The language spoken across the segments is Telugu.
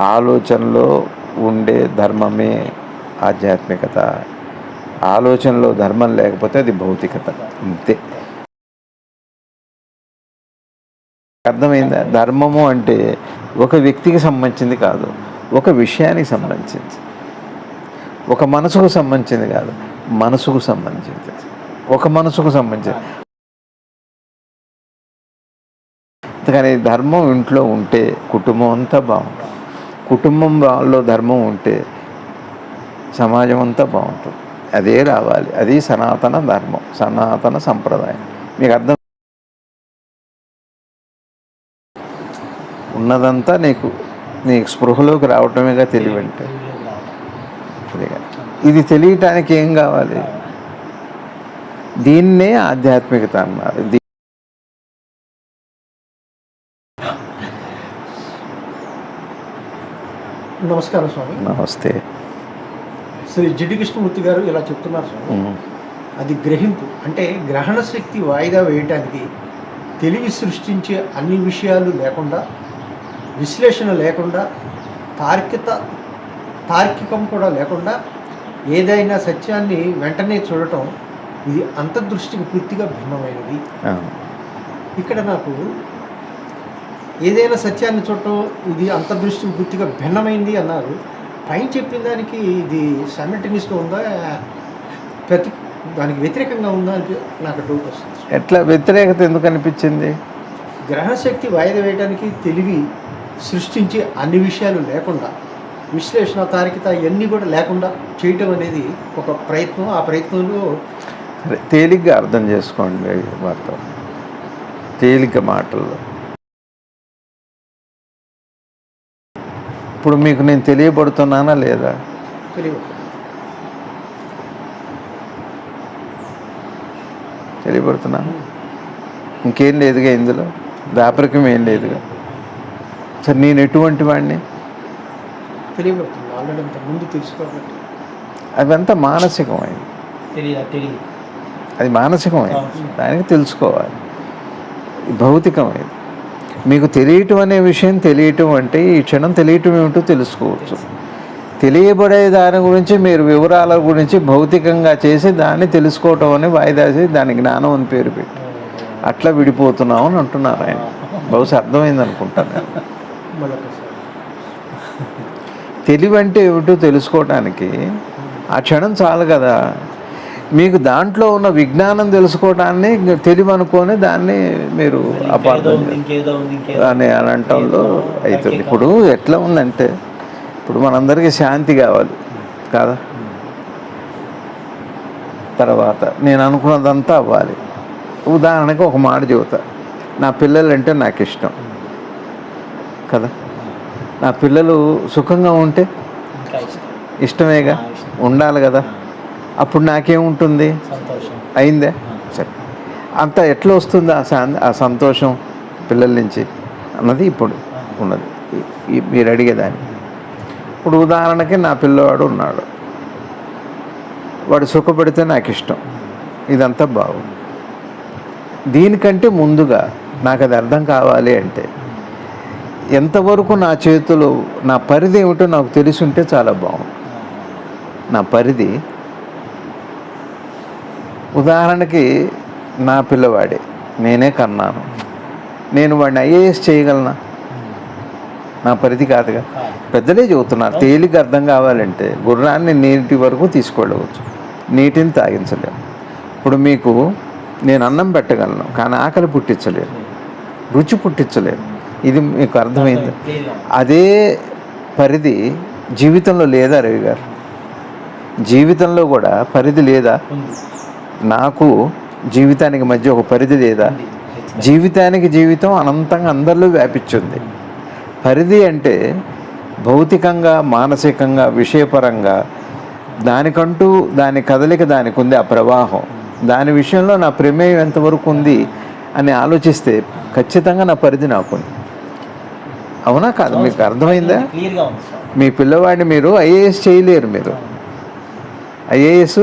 ఆలోచనలో ఉండే ధర్మమే ఆధ్యాత్మికత. ఆలోచనలో ధర్మం లేకపోతే అది భౌతికత. అంతే. అర్థమైందా? ధర్మము అంటే ఒక వ్యక్తికి సంబంధించింది కాదు ఒక విషయానికి సంబంధించింది. ఒక మనసుకు సంబంధించింది కాదు మనసుకు సంబంధించింది. ఒక మనసుకు సంబంధించింది కానీ ధర్మం ఇంట్లో ఉంటే కుటుంబం అంతా బాగుంటుంది. కుటుంబం కుటుంబంలో ధర్మం ఉంటే సమాజం అంతా బాగుంటుంది. అదే రావాలి. అది సనాతన ధర్మం సనాతన సంప్రదాయం. మీకు అర్థం ఉన్నదంతా నీకు నీకు స్పృహలోకి రావటమేగా తెలివంటే. ఇది తెలియటానికి ఏం కావాలి? దీన్నే ఆధ్యాత్మికత అన్నారు. నమస్కారం స్వామి. నమస్తే. శ్రీ జిడ్డి కృష్ణమూర్తి గారు ఇలా చెప్తున్నారు స్వామి. అది గ్రహింపు. అంటే గ్రహణ శక్తి వాయిదా వేయటానికి తెలివి సృష్టించే అన్ని విషయాలు లేకుండా విశ్లేషణ లేకుండా తార్కిక తార్కికం కూడా లేకుండా ఏదైనా సత్యాన్ని వెంటనే చూడటం ఇది అంతర్దృష్టికి పూర్తిగా భిన్నమైనది. ఇక్కడ నాకు ఏదైనా సత్యాన్ని చూడటం ఇది అంతర్దృష్టికి పూర్తిగా భిన్నమైంది అన్నారు. పైన చెప్పిన దానికి ఇది సైమల్టేనియస్గా ఉందా? ప్రతి దానికి వ్యతిరేకంగా ఉందా అని నాకు డౌట్ వస్తుంది. ఎట్లా వ్యతిరేకత ఎందుకు అనిపించింది? గ్రహణ శక్తి వాయిదా వేయడానికి తెలివి సృష్టించే అన్ని విషయాలు లేకుండా విశ్లేషణ తారికత ఇవన్నీ కూడా లేకుండా చేయటం అనేది ఒక ప్రయత్నం. ఆ ప్రయత్నంలో తేలిగ్గా అర్థం చేసుకోండి మొత్తం తేలిక మాటల్లో. ఇప్పుడు మీకు నేను తెలియబడుతున్నానా లేదా? తెలియదు. తెలియబడుతున్నాను ఇంకేం లేదుగా ఇందులో? దాపరికం ఏం లేదుగా? సరే నేను ఎటువంటి వాడిని? అవంతా మానసికమైంది. అది మానసికమైంది. దానికి తెలుసుకోవాలి. భౌతికమైంది. మీకు తెలియటం అనే విషయం తెలియటం అంటే ఈ క్షణం తెలియటం ఏమిటో తెలుసుకోవచ్చు. తెలియబడే దాని గురించి మీరు వివరాల గురించి భౌతికంగా చేసి దాన్ని తెలుసుకోవటం అని వాయిదా చేసి దాని జ్ఞానం అని పేరు పెట్టి అట్లా విడిపోతున్నాం అని అంటున్నారు ఆయన. బహుశా అర్థమైంది అనుకుంటాను. తెలివంటే తెలివి అంటే ఏమిటో తెలుసుకోవటానికి ఆ క్షణం చాలు కదా. మీకు దాంట్లో ఉన్న విజ్ఞానం తెలుసుకోవటాన్ని తెలివి అనుకొని దాన్ని మీరు అపార్థం అని అనటంలో అవుతుంది. ఇప్పుడు ఎట్లా ఉందంటే ఇప్పుడు మనందరికీ శాంతి కావాలి కాదా? తర్వాత నేను అనుకున్నదంతా అవ్వాలి. ఉదాహరణకి ఒక మాట చెబుతా. నా పిల్లలంటే నాకు ఇష్టం కదా? నా పిల్లలు సుఖంగా ఉంటే ఇష్టమేగా. ఉండాలి కదా? అప్పుడు నాకేముంటుంది సంతోషం. అయిందే? సరే. అంత ఎట్లా వస్తుంది ఆ సంతోషం పిల్లల నుంచి అన్నది ఇప్పుడు ఉన్నది. మీరు అడిగేదాన్ని. ఇప్పుడు ఉదాహరణకి నా పిల్లవాడు ఉన్నాడు. వాడు సుఖపడితే నాకు ఇష్టం ఇదంతా బాగుంది. దీనికంటే ముందుగా నాకు అది అర్థం కావాలి అంటే ఎంతవరకు నా చేతిలో నా పరిధి ఏమిటో నాకు తెలిసి ఉంటే చాలా బాగుంది. నా పరిధి ఉదాహరణకి నా పిల్లవాడే నేనే కన్నాను. నేను వాడిని ఐఏఎస్ చేయగలనా? నా పరిధి కాదుగా పెద్దలే చెబుతున్నారు తేలిక అర్థం కావాలంటే గుర్రాన్ని నీటి వరకు తీసుకెళ్ళవచ్చు. నీటిని తాగించలేము. ఇప్పుడు మీకు నేను అన్నం పెట్టగలను కానీ ఆకలి పుట్టించలేను రుచి పుట్టించలేను. ఇది మీకు అర్థమైంది? అదే పరిధి జీవితంలో లేదా రవి గారు? జీవితంలో కూడా పరిధి లేదా? నాకు జీవితానికి మధ్య ఒక పరిధి లేదా. జీవితానికి జీవితం అనంతంగా అందరిలో వ్యాపించింది. పరిధి అంటే భౌతికంగా మానసికంగా విషయపరంగా దానికంటూ దాని కదలిక దానికి ఉంది ఆ ప్రవాహం. దాని విషయంలో నా ప్రమేయం ఎంతవరకు ఉంది అని ఆలోచిస్తే ఖచ్చితంగా నా పరిధి నాకుంది. అవునా కాదు? మీకు అర్థమైందా? మీ పిల్లవాడిని మీరు ఐఏఎస్ చేయలేరు మీరు. ఐఏఎస్?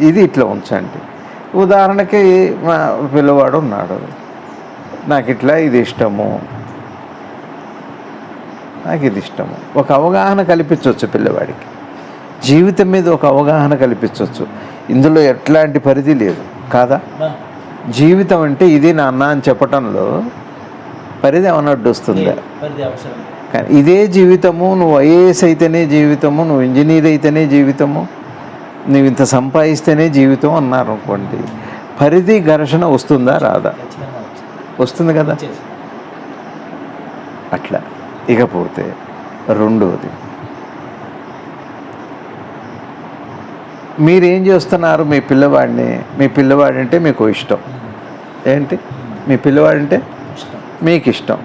ఇది ఇట్లా ఉంచండి. ఉదాహరణకి మా పిల్లవాడు ఉన్నాడు. నాకు ఇట్లా ఇది ఇష్టము. నాకు ఇది ఇష్టము. ఒక అవగాహన కల్పించవచ్చు పిల్లవాడికి. జీవితం మీద ఒక అవగాహన కల్పించవచ్చు. ఇందులో ఎట్లాంటి పరిధి లేదు. కాదా. జీవితం అంటే ఇది నాన్న అని చెప్పటంలో పరిధి ఏమన్నట్టు వస్తుందా ఇదే జీవితము నువ్వు ఐఏఎస్ అయితేనే జీవితము నువ్వు ఇంజనీర్ అయితేనే జీవితము. నువ్వు ఇంత సంపాదిస్తేనే జీవితం అన్నారు అనుకోండి పరిధి ఘర్షణ వస్తుందా రాదా? వస్తుంది కదా. అట్లా. ఇకపోతే రెండవది మీరేం చేస్తున్నారు? మీ పిల్లవాడిని మీ పిల్లవాడంటే మీకు ఇష్టం. ఏంటి? మీ పిల్లవాడంటే మీకు ఇష్టం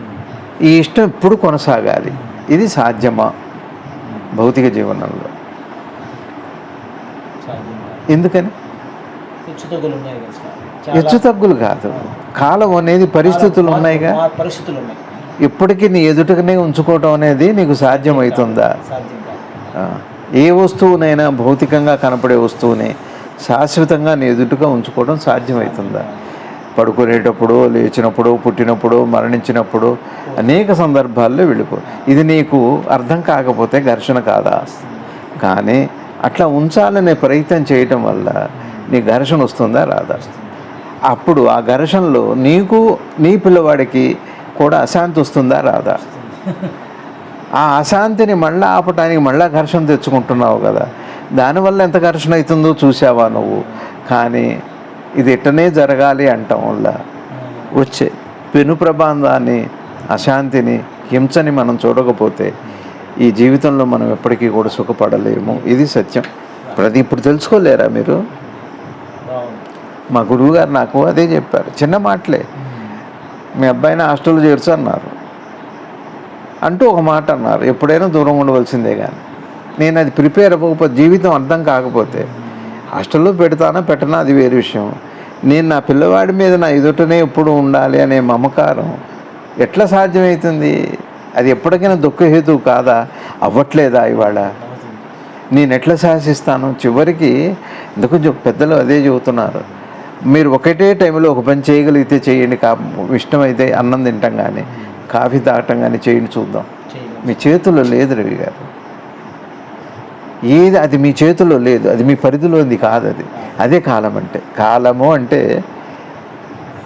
ఈ ఇష్టం ఎప్పుడు కొనసాగాలి? ఇది సాధ్యమా? భౌతిక జీవనంలో. ఎందుకని? హెచ్చు తగ్గులు కాదు కాలం అనేది పరిస్థితులు ఉన్నాయిగా? పరిస్థితులు ఉన్నాయి. ఇప్పటికీ నీ ఎదుటనే ఉంచుకోవటం అనేది నీకు సాధ్యమవుతుందా ఏ వస్తువునైనా భౌతికంగా కనపడే వస్తువుని శాశ్వతంగా నీ ఎదుటగా ఉంచుకోవడం సాధ్యమవుతుందా పడుకునేటప్పుడు లేచినప్పుడు పుట్టినప్పుడు మరణించినప్పుడు అనేక సందర్భాల్లో వెళ్ళిపో. ఇది నీకు అర్థం కాకపోతే ఘర్షణ కాదా? కానీ అట్లా ఉంచాలనే ప్రయత్నం చేయటం వల్ల నీ ఘర్షణ వస్తుందా రాదా? అప్పుడు ఆ ఘర్షణలో నీకు నీ పిల్లవాడికి కూడా అశాంతి వస్తుందా రాదా? ఆ అశాంతిని మళ్ళీ ఆపటానికి మళ్ళీ ఘర్షణ తెచ్చుకుంటున్నావు కదా. దానివల్ల ఎంత ఘర్షణ అవుతుందో చూసావా నువ్వు? కానీ ఇది ఇట్టనే జరగాలి అంటాం వల్ల వచ్చే పెను ప్రబంధాన్ని అశాంతిని హింసని మనం చూడకపోతే ఈ జీవితంలో మనం ఎప్పటికీ కూడా సుఖపడలేము. ఇది సత్యం. ప్రతి ఇప్పుడు తెలుసుకోలేరా మీరు? మా మా గురువుగారు నాకు అదే చెప్పారు. చిన్న మాటలే. మీ అబ్బాయిని హాస్టల్లో చేర్చు అన్నారు. అంటూ ఒక మాట అన్నారు. ఎప్పుడైనా దూరం ఉండవలసిందే కానీ నేను అది ప్రిపేర్ అవ్వకపోతే జీవితం అర్థం కాకపోతే హాస్టల్లో పెడతానా పెట్టనా అది వేరే విషయం. నేను నా పిల్లవాడి మీద నా ఎదుటనే ఎప్పుడు ఉండాలి అనే మమకారం ఎట్లా సాధ్యమవుతుంది? అది ఎప్పటికైనా దుఃఖహేతువు కాదా? అవ్వట్లేదా ఇవాళ? నేను ఎట్లా శాసిస్తాను చివరికి ఎందుకు పెద్దలు అదే చెబుతున్నారు. మీరు ఒకటే టైంలో ఒక పని చేయగలిగితే చేయండి. కా ఇష్టమైతే అన్నం తింటాం కానీ కాఫీ తాగటం కానీ చేయండి చూద్దాం. మీ చేతుల్లో లేదు రవి గారు. ఏది అది మీ చేతుల్లో లేదు. అది మీ పరిధిలోది కాదు అది. అదే కాలం అంటే. కాలము అంటే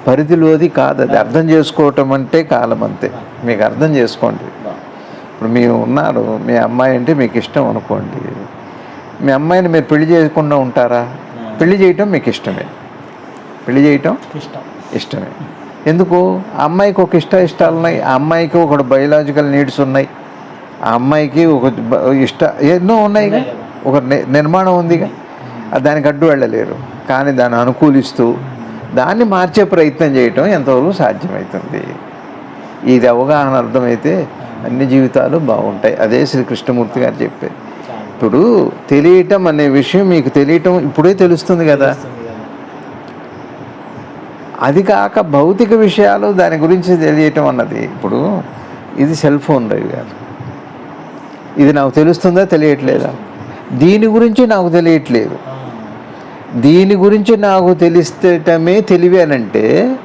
పరిధిలోది కాదు అది అర్థం చేసుకోవటం అంటే కాలం అంతే. మీకు అర్థం చేసుకోండి. ఇప్పుడు మీరు ఉన్నారు మీ అమ్మాయి అంటే మీకు ఇష్టం అనుకోండి. మీ అమ్మాయిని మీరు పెళ్ళి చేయకుండా ఉంటారా? పెళ్ళి చేయటం మీకు ఇష్టమే. పెళ్ళి చేయటం ఇష్టం. ఇష్టమే. ఎందుకు? ఆ అమ్మాయికి ఒక ఇష్ట ఇష్టాలు ఉన్నాయి. ఆ అమ్మాయికి ఒక బయలాజికల్ నీడ్స్ ఉన్నాయి. ఆ అమ్మాయికి ఒక ఇష్ట ఎన్నో ఉన్నాయిగా ఒక నిర్మాణం ఉందిగా. దానికి అడ్డు వెళ్ళలేరు. కానీ దాన్ని అనుకూలిస్తూ దాన్ని మార్చే ప్రయత్నం చేయటం ఎంతవరకు సాధ్యమవుతుంది ఇది అవగాహన అర్థమైతే అన్ని జీవితాలు బాగుంటాయి. అదే శ్రీ కృష్ణమూర్తి గారు చెప్పారు. ఇప్పుడు తెలియటం అనే విషయం మీకు తెలియటం ఇప్పుడే తెలుస్తుంది కదా. అది కాక భౌతిక విషయాలు దాని గురించి తెలియటం అన్నది ఇప్పుడు ఇది సెల్ ఫోన్ రవి గారు. ఇది నాకు తెలుస్తుందా తెలియట్లేదా? దీని గురించి నాకు తెలియట్లేదు. దీని గురించి నాకు తెలిస్తేటమే అంటే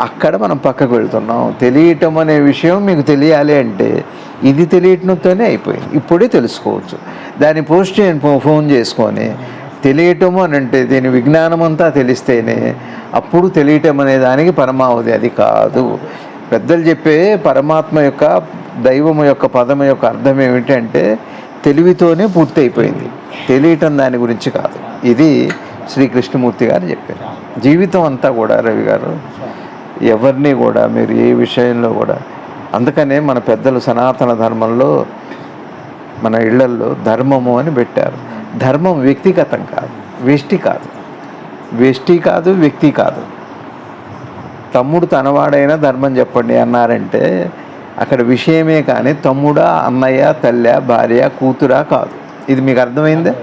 అక్కడ మనం పక్కకు వెళ్తున్నాం. తెలియటం అనే విషయం మీకు తెలియాలి అంటే ఇది తెలియటంతోనే అయిపోయింది. ఇప్పుడే తెలుసుకోవచ్చు. దాన్ని పోస్ట్ చేయండి ఫో- ఫోన్ చేసుకొని తెలియటము అని అంటే దీని విజ్ఞానం అంతా తెలిస్తేనే అప్పుడు తెలియటం అనే దానికి పరమావధి అది కాదు. పెద్దలు చెప్పే పరమాత్మ యొక్క దైవం యొక్క పదం యొక్క అర్థం ఏమిటంటే తెలివితోనే పూర్తి అయిపోయింది తెలియటం దాని గురించి కాదు. ఇది శ్రీకృష్ణమూర్తి గారు చెప్పారు. జీవితం అంతా కూడా రవి గారు ఎవరిని కూడా మీరు ఏ విషయంలో కూడా అందుకనే మన పెద్దలు సనాతన ధర్మంలో మన ఇళ్ళల్లో ధర్మము అని పెట్టారు. ధర్మం వ్యక్తిగతం కాదు వ్యష్టి కాదు. వ్యష్టి కాదు వ్యక్తి కాదు. తమ్ముడు తనవాడైనా ధర్మం చెప్పండి అన్నారంటే అక్కడ విషయమే కానీ తమ్ముడా అన్నయ్య తల్లి భార్య కూతురా కాదు. ఇది మీకు అర్థమైందే?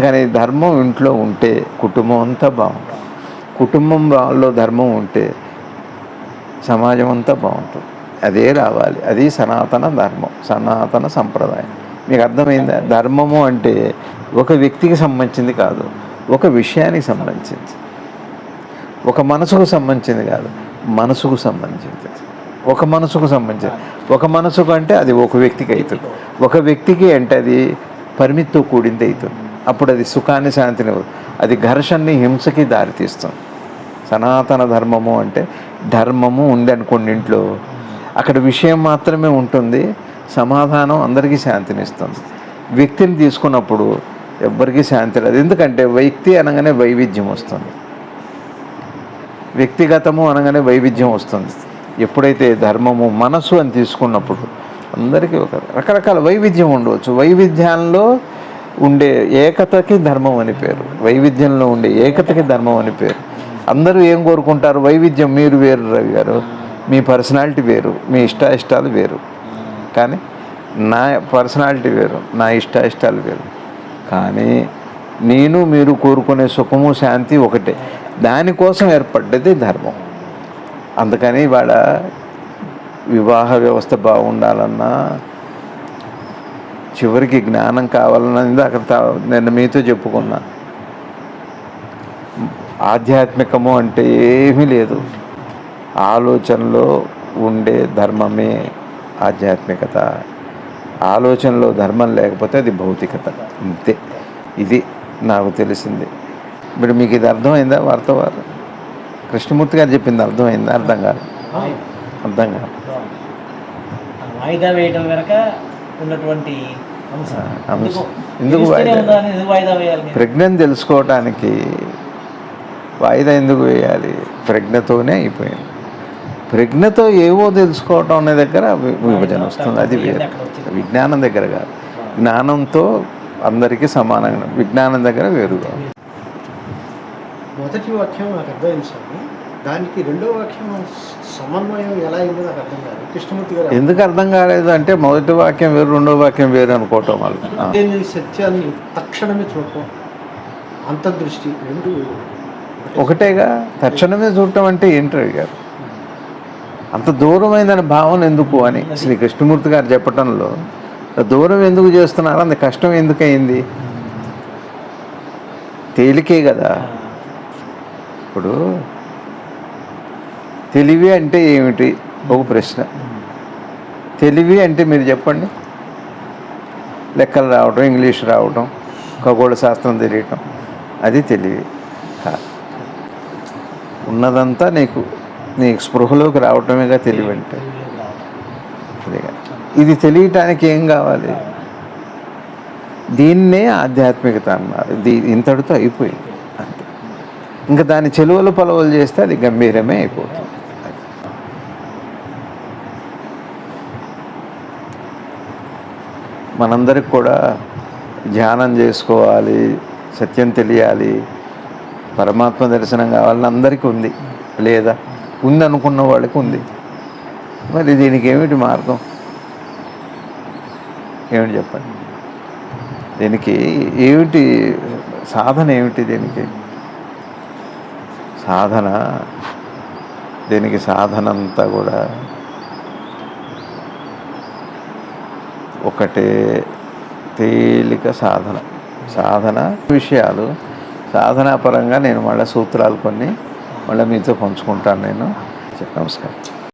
కానీ ధర్మం ఇంట్లో ఉంటే కుటుంబం అంతా బాగుంటుంది. కుటుంబం కుటుంబంలో ధర్మం ఉంటే సమాజం అంతా బాగుంటుంది. అదే రావాలి. అది సనాతన ధర్మం సనాతన సంప్రదాయం. మీకు అర్థమైందా? ధర్మము అంటే ఒక వ్యక్తికి సంబంధించింది కాదు ఒక విషయానికి సంబంధించింది. ఒక మనసుకు సంబంధించింది కాదు మనసుకు సంబంధించింది. ఒక మనసుకు సంబంధించింది. ఒక మనసుకు అంటే అది ఒక వ్యక్తికి అవుతుంది. ఒక వ్యక్తికి అంటే అది పరిమితితో కూడింది అవుతుంది. అప్పుడు అది సుఖాన్ని శాంతిని ఇవ్వదు. అది ఘర్షణని హింసకి దారితీస్తుంది. సనాతన ధర్మము అంటే ధర్మము ఉంది అనుకోండి ఇంట్లో. అక్కడ విషయం మాత్రమే ఉంటుంది. సమాధానం అందరికీ శాంతినిస్తుంది వ్యక్తిని తీసుకున్నప్పుడు ఎవ్వరికీ శాంతి లేదు ఎందుకంటే వ్యక్తి అనగానే వైవిధ్యం వస్తుంది. వ్యక్తిగతము అనగానే వైవిధ్యం వస్తుంది. ఎప్పుడైతే ధర్మము మనసు అని తీసుకున్నప్పుడు అందరికీ ఒక రకరకాల వైవిధ్యం ఉండవచ్చు. వైవిధ్యాల్లో ఉండే ఏకతకి ధర్మం అని పేరు. వైవిధ్యంలో ఉండే ఏకతకి ధర్మం అని పేరు. అందరూ ఏం కోరుకుంటారు? వైవిధ్యం మీరు వేరు రవి గారు. మీ పర్సనాలిటీ వేరు మీ ఇష్ట ఇష్టాలు వేరు. కానీ నా పర్సనాలిటీ వేరు నా ఇష్ట ఇష్టాలు వేరు. కానీ నేను మీరు కోరుకునే సుఖము శాంతి ఒకటే. దానికోసం ఏర్పడ్డది ధర్మం. అందుకని ఇవాళ వివాహ వ్యవస్థ బాగుండాలన్నా చివరికి జ్ఞానం కావాలన్నా ఇందాక తా- నేను మీతో చెప్పుకున్నా. ఆధ్యాత్మికము అంటే ఏమీ లేదు. ఆలోచనలో ఉండే ధర్మమే ఆధ్యాత్మికత. ఆలోచనలో ధర్మం లేకపోతే అది భౌతికత. అంతే ఇది నాకు తెలిసింది. ఇప్పుడు మీకు ఇది అర్థమైందా వార్త వారు? కృష్ణమూర్తి గారు చెప్పింది అర్థమైందా? అర్థం కాదు. అర్థం కాదు. వాయిదా వేయడం వెనక ఉన్నటువంటి. ఎందుకు? ప్రజ్ఞను తెలుసుకోవటానికి వాయిదా ఎందుకు వేయాలి? ప్రజ్ఞతోనే అయిపోయింది. ప్రజ్ఞతో ఏవో తెలుసుకోవటం అనే దగ్గర విభజన వస్తుంది. అది వేరు. విజ్ఞానం దగ్గర కాదు. జ్ఞానంతో అందరికీ సమానంగా విజ్ఞానం దగ్గర వేరుగా. మొదటి వాక్యం నాకు అర్థమైంది దానికి రెండో వాక్యం సమన్వయం ఎలా అయిందో నాకు అర్థం కాదు. కృష్ణమూర్తి గారు ఎందుకు అర్థం కాలేదు అంటే మొదటి వాక్యం వేరు రెండో వాక్యం వేరు అనుకోవటం. లేని సత్యాన్ని తక్షణమే చూడటం అంతర్దృష్టి రెండు ఒకటేగా తక్షణమే చూడటం అంటే ఏంటి అడిగారు అంత దూరమైందని భావన ఎందుకు అని శ్రీ కృష్ణమూర్తి గారు చెప్పటంలో దూరం ఎందుకు చేస్తున్నారు? అంత కష్టం ఎందుకు అయింది తేలికే కదా. ఇప్పుడు తెలివి అంటే ఏమిటి? ఒక ప్రశ్న. తెలివి అంటే మీరు చెప్పండి. లెక్కలు రావటం ఇంగ్లీష్ రావటం ఖగోళ శాస్త్రం తెలియటం అది తెలివి. కాదు ఉన్నదంతా నీకు నీ స్పృహలోకి రావటమేగా తెలివి అంటే. ఇది తెలియటానికి ఏం కావాలి? దీన్నే ఆధ్యాత్మికత అన్నారు. దీ ఇంతటితో అయిపోయింది. అంతే. ఇంకా దాని చెలువలు పొలవలు చేస్తే అది గంభీరమే అయిపోతుంది. మనందరికి కూడా ధ్యానం చేసుకోవాలి సత్యం తెలియాలి పరమాత్మ దర్శనం కావాలని అందరికీ ఉంది. లేదా ఉంది అనుకున్న వాళ్ళకి ఉంది. మరి దీనికి ఏమిటి మార్గం? ఏమిటి చెప్పండి? దీనికి ఏమిటి సాధన ఏమిటి దీనికి? సాధన దీనికి సాధన అంతా కూడా ఒకటే తేలిక సాధన. సాధన విషయాలు. సాధనాపరంగా నేను మళ్ళీ సూత్రాలు కొన్ని మళ్ళీ మీతో పంచుకుంటాను నేను. నమస్కారం.